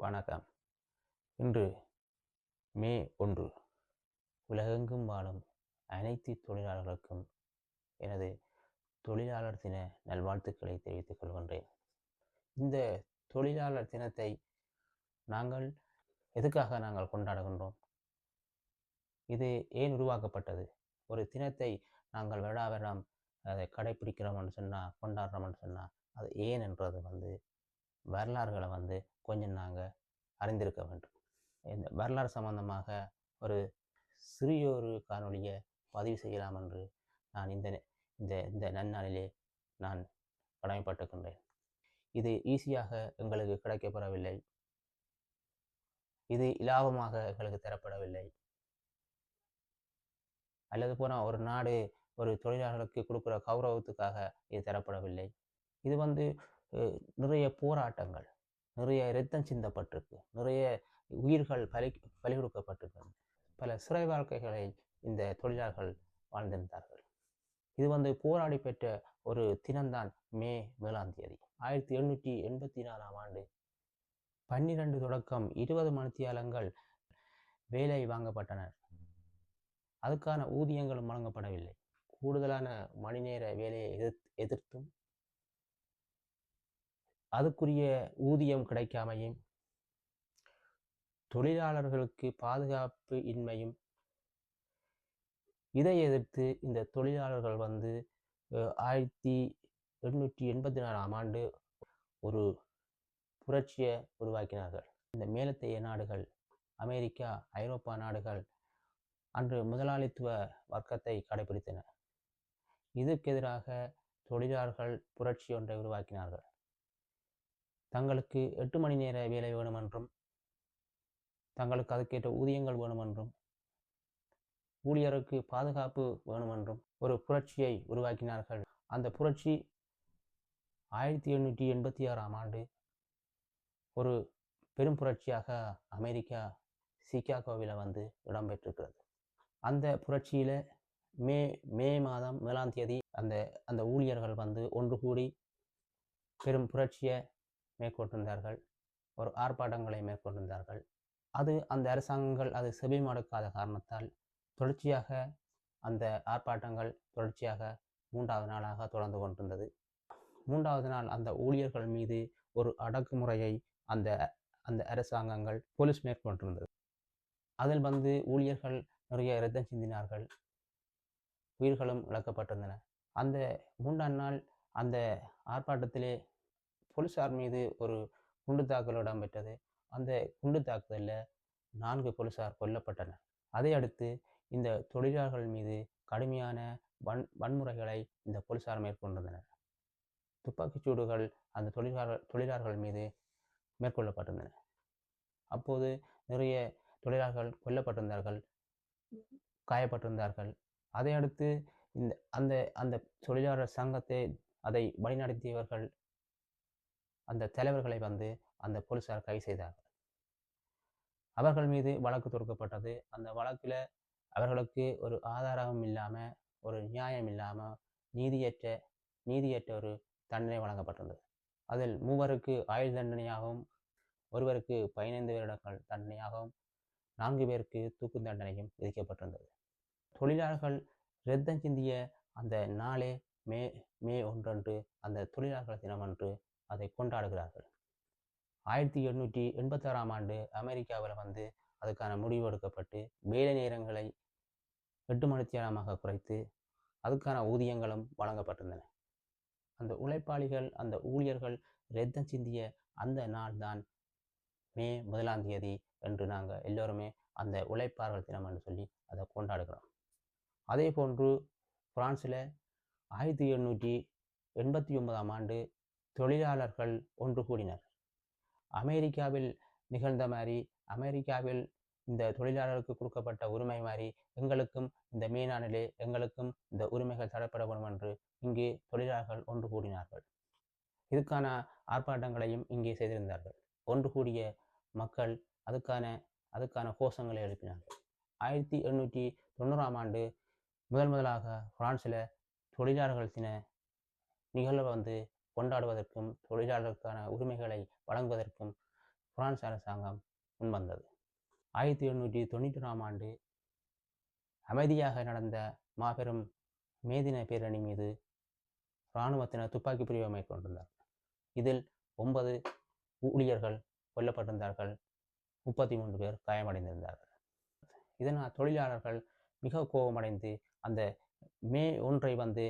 வணக்கம். இன்று மே ஒன்று. உலகெங்கும் வாழும் அனைத்து தொழிலாளர்களுக்கும் எனது தொழிலாளர் தின நல்வாழ்த்துக்களை தெரிவித்துக் கொள்கின்றேன். இந்த தொழிலாளர் தினத்தை நாங்கள் எதுக்காக நாங்கள் கொண்டாடுகின்றோம்? இது ஏன் உருவாக்கப்பட்டது? ஒரு தினத்தை நாங்கள் வருடா அதை கடைபிடிக்கிறோம்னு சொன்னால் கொண்டாடுறோம்னு சொன்னால் அது ஏன் என்றது வந்து வரலாறுகளை வந்து கொஞ்சம் நாங்கள் அறிந்திருக்க வேண்டும். இந்த வரலாறு சம்பந்தமாக ஒரு சிறியொரு காணொலியை பதிவு செய்யலாம் என்று நான் இந்த இந்த இந்த நன்னாளிலே நான் கடமைப்பட்டுக்கின்றேன் இது ஈஸியாக எங்களுக்கு கிடைக்கப்பெறவில்லை. இது இலாபமாக எங்களுக்கு தரப்படவில்லை. அல்லது போனால் ஒரு நாடு ஒரு தொழிலாளர்களுக்கு கொடுக்குற கௌரவத்துக்காக இது தரப்படவில்லை. இது வந்து நிறைய போராட்டங்கள் நிறைய இரத்தம் சிந்தப்பட்டிருக்கு நிறைய உயிர்கள் பலி பலி கொடுக்கப்பட்டிருக்கு. பல சிறை வாழ்க்கைகளை இந்த தொழிலாளர்கள் வாழ்ந்திருந்தார்கள். இது வந்து போராடி பெற்ற ஒரு தினம்தான் மே ஏழாம் தேதி ஆயிரத்தி எழுநூற்றி எண்பத்தி நாலாம் ஆண்டு. பன்னிரண்டு தொடக்கம் இருபது மணித்தியாலங்கள் வேலை வாங்கப்பட்டனர் அதுக்கான ஊதியங்களும் வழங்கப்படவில்லை. கூடுதலான மணி நேர வேலையை எதிர்த் எதிர்த்தும் அதுக்குரிய ஊதியம் கிடைக்காமையும் தொழிலாளர்களுக்கு பாதுகாப்பு இன்மையும் இதை எதிர்த்து இந்த தொழிலாளர்கள் வந்து ஆயிரத்தி எண்ணூற்றி எண்பத்தி நாலாம் ஆண்டு ஒரு புரட்சியை உருவாக்கினார்கள். இந்த மேலத்தைய நாடுகள் அமெரிக்கா ஐரோப்பா நாடுகள் அன்று முதலாளித்துவ வர்க்கத்தை கடைபிடித்தன. இதற்கெதிராக தொழிலாளர்கள் புரட்சி ஒன்றை உருவாக்கினார்கள். தங்களுக்கு எட்டு மணி நேர வேலை வேணுமென்றும் தங்களுக்கு அதுக்கேற்ற ஊதியங்கள் வேணுமென்றும் ஊழியருக்கு பாதுகாப்பு வேணுமென்றும் ஒரு புரட்சியை உருவாக்கினார்கள். அந்த புரட்சி ஆயிரத்தி எண்ணூற்றி எண்பத்தி ஆறாம் ஆண்டு ஒரு பெரும் புரட்சியாக அமெரிக்கா சிக்காகோவில் வந்து இடம்பெற்றிருக்கிறது அந்த புரட்சியில் மே மே மாதம் முதலாம் தேதி அந்த அந்த ஊழியர்கள் வந்து ஒன்று கூடி பெரும் புரட்சியை மேற்கொண்டிருந்தார்கள். ஒரு ஆர்ப்பாட்டங்களை மேற்கொண்டிருந்தார்கள். அது அந்த அரசாங்கங்கள் அது செவி மடுக்காத காரணத்தால் தொடர்ச்சியாக அந்த ஆர்ப்பாட்டங்கள் தொடர்ச்சியாக மூன்றாவது நாளாக தொடர்ந்து கொண்டிருந்தது. மூன்றாவது நாள் அந்த ஊழியர்கள் மீது ஒரு அடக்குமுறையை அந்த அந்த அரசாங்கங்கள் போலீஸ் மேற்கொண்டிருந்தது. அதில் வந்து ஊழியர்கள் நிறைய இரத்தம் சிந்தினார்கள். உயிர்களும் இழக்கப்பட்டிருந்தன. அந்த மூன்றாம் நாள் அந்த ஆர்ப்பாட்டத்திலே போலீசார் மீது ஒரு குண்டு தாக்குதல் இடம்பெற்றது. அந்த குண்டு தாக்குதலில் நான்கு போலீசார் கொல்லப்பட்டனர். அதை அடுத்து இந்த தொழிலாளர்கள் மீது கடுமையான வன் வன்முறைகளை இந்த போலீசார் மேற்கொண்டிருந்தனர். துப்பாக்கிச் சூடுகள் அந்த தொழிலாளர் தொழிலாளர்கள் மீது மேற்கொள்ளப்பட்டிருந்தன. அப்போது நிறைய தொழிலாளர்கள் கொல்லப்பட்டிருந்தார்கள் காயப்பட்டிருந்தார்கள். அதை அடுத்து இந்த அந்த அந்த தொழிலாளர் சங்கத்தை அதை வழிநடத்தியவர்கள் அந்த தலைவர்களை வந்து அந்த போலீசார் கைது செய்தார்கள். அவர்கள் மீது வழக்கு தொடுக்கப்பட்டது. அந்த வழக்கில் அவர்களுக்கு ஒரு ஆதாரமும் இல்லாமல் ஒரு நியாயம் இல்லாமல் நீதியற்ற நீதியற்ற ஒரு தண்டனை வழங்கப்பட்டிருந்தது. அதில் மூவருக்கு ஆயுள் தண்டனையாகவும் ஒருவருக்கு பதினைந்து வருடங்கள் தண்டனையாகவும் நான்கு பேருக்கு தூக்கு தண்டனையும் விதிக்கப்பட்டிருந்தது. தொழிலாளர்கள் இரத்தம் சிந்திய அந்த நாளே மே மே ஒன்றன்று அந்த தொழிலாளர்கள் தினமன்று அதை கொண்டாடுகிறார்கள். ஆயிரத்தி எண்ணூற்றி எண்பத்தாறாம் ஆண்டு அமெரிக்காவில் வந்து அதுக்கான முடிவு எடுக்கப்பட்டு வேலை நேரங்களை எட்டு மணித்தியாலமாக குறைத்து அதுக்கான ஊதியங்களும் வழங்கப்பட்டிருந்தன. அந்த உழைப்பாளிகள் அந்த ஊழியர்கள் ரத்தம் சிந்திய அந்த நாள் தான் மே முதலாம் தேதி என்று நாங்கள் எல்லோருமே அந்த உழைப்பாளர்கள் தினம் என்று சொல்லி அதை கொண்டாடுகிறோம். அதே போன்று பிரான்சில் ஆயிரத்தி எண்ணூற்றி எண்பத்தி ஒன்பதாம் ஆண்டு தொழிலாளர்கள் ஒன்று கூடினர். அமெரிக்காவில் நிகழ்ந்த மாதிரி அமெரிக்காவில் இந்த தொழிலாளருக்கு கொடுக்கப்பட்ட உரிமை மாதிரி எங்களுக்கும் இந்த மீனானிலே எங்களுக்கும் இந்த உரிமைகள் தரப்பட வேண்டும் என்று இங்கே தொழிலாளர்கள் ஒன்று கூடினார்கள். இதுக்கான ஆர்ப்பாட்டங்களையும் இங்கே செய்திருந்தார்கள். ஒன்று கூடிய மக்கள் அதுக்கான அதுக்கான கோஷங்களை எழுப்பினார்கள். ஆயிரத்தி எண்ணூற்றி தொண்ணூறாம் ஆண்டு முதல் முதலாக பிரான்சில் தொழிலாளர்கள் தின நிகழ்வை வந்து கொண்டாடுவதற்கும் தொழிலாளர்களுக்கான உரிமைகளை வழங்குவதற்கும் பிரான்ஸ் அரசாங்கம் முன்வந்தது. ஆயிரத்தி எழுநூற்றி தொண்ணூற்றி ஆண்டு அமைதியாக நடந்த மாபெரும் மேதின பேரணி மீது இராணுவத்தினர் துப்பாக்கி பிரிவை மேற்கொண்டிருந்தார் இதில் ஒன்பது ஊழியர்கள் கொல்லப்பட்டிருந்தார்கள். முப்பத்தி மூன்று பேர் காயமடைந்திருந்தார்கள். இதனால் தொழிலாளர்கள் மிக கோபமடைந்து அந்த மே ஒன்றை வந்து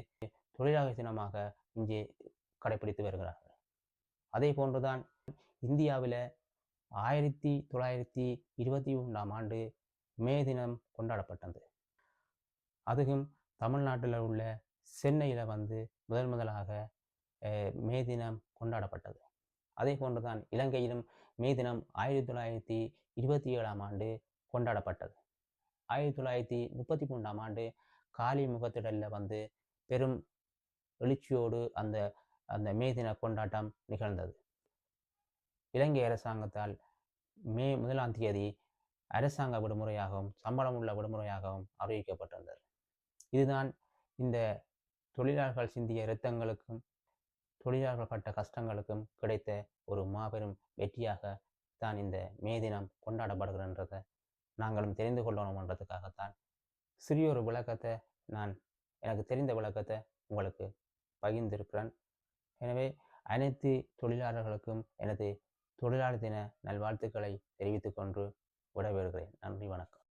தொழிலாளர் தினமாக இங்கே கடைபிடித்து வருகிறார்கள். அதே போன்றுதான் இந்தியாவில் ஆயிரத்தி தொள்ளாயிரத்தி இருபத்தி ஒன்றாம் ஆண்டு மே தினம் கொண்டாடப்பட்டது. அதுவும் தமிழ்நாட்டில் உள்ள சென்னையில் வந்து முதல் முதலாக மே தினம் கொண்டாடப்பட்டது. அதே போன்றுதான் இலங்கையிலும் மே தினம் ஆயிரத்தி தொள்ளாயிரத்தி இருபத்தி ஏழாம் ஆண்டு கொண்டாடப்பட்டது. ஆயிரத்தி தொள்ளாயிரத்தி முப்பத்தி மூன்றாம் ஆண்டு காலி முகத்திடலில் வந்து பெரும் எழுச்சியோடு அந்த அந்த மே தின கொண்டாட்டம் நிகழ்ந்தது. இலங்கை அரசாங்கத்தால் மே முதலாம் தேதி அரசாங்க விடுமுறையாகவும் சம்பளம் உள்ள விடுமுறையாகவும் அறிவிக்கப்பட்டிருந்தது. இதுதான் இந்த தொழிலாளர்கள் சிந்திய இரத்தங்களுக்கும் தொழிலாளர்கள் பட்ட கஷ்டங்களுக்கும் கிடைத்த ஒரு மாபெரும் வெற்றியாக தான் இந்த மே தினம் கொண்டாடப்படுகிறன்றதை நாங்களும் தெரிந்து கொள்ளணும்ன்றதுக்காகத்தான் சிறியொரு விளக்கத்தை நான் எனக்கு தெரிந்த விளக்கத்தை உங்களுக்கு பகிர்ந்திருக்கிறேன். எனவே அனைத்து தொழிலாளர்களுக்கும் எனது தொழிலாளர் தின நல்வாழ்த்துக்களை தெரிவித்துக்கொண்டு விடைபெறுகிறேன். நன்றி வணக்கம்.